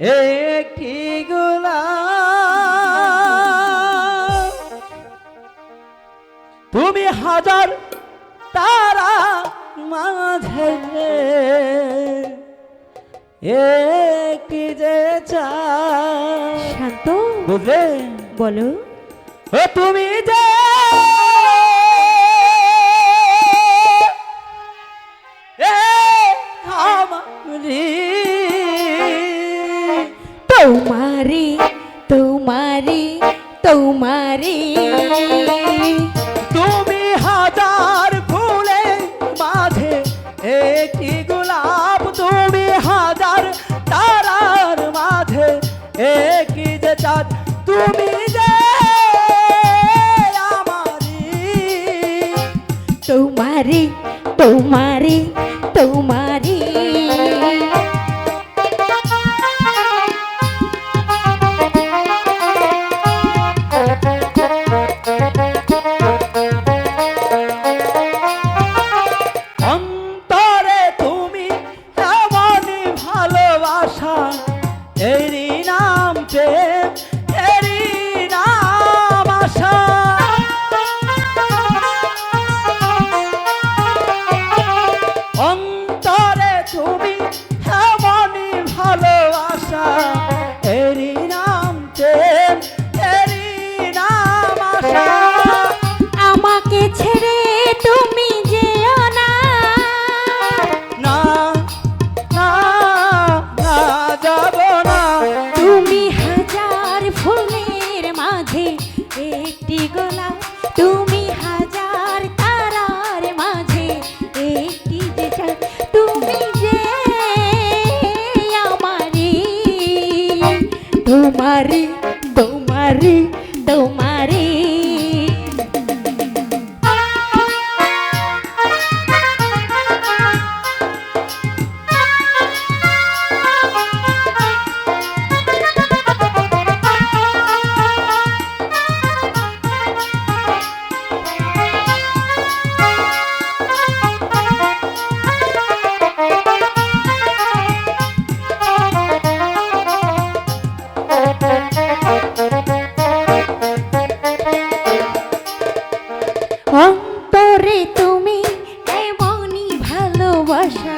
একটি গুলা তুমি হাজার তারা মাঝে একটি যে শান্ত বুঝলে? বলো। তুমি যে তোমারি তোমারি। তুমি হাজার ফুলে মাঝে এক বৌমারি বৌমারি ভালোবাসা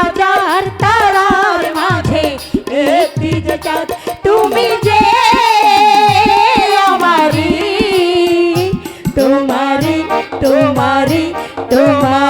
হাজার তারার মাঝে। একটি যে চাঁদ তুমি যে আমারি তোমারি তোমারি তোমার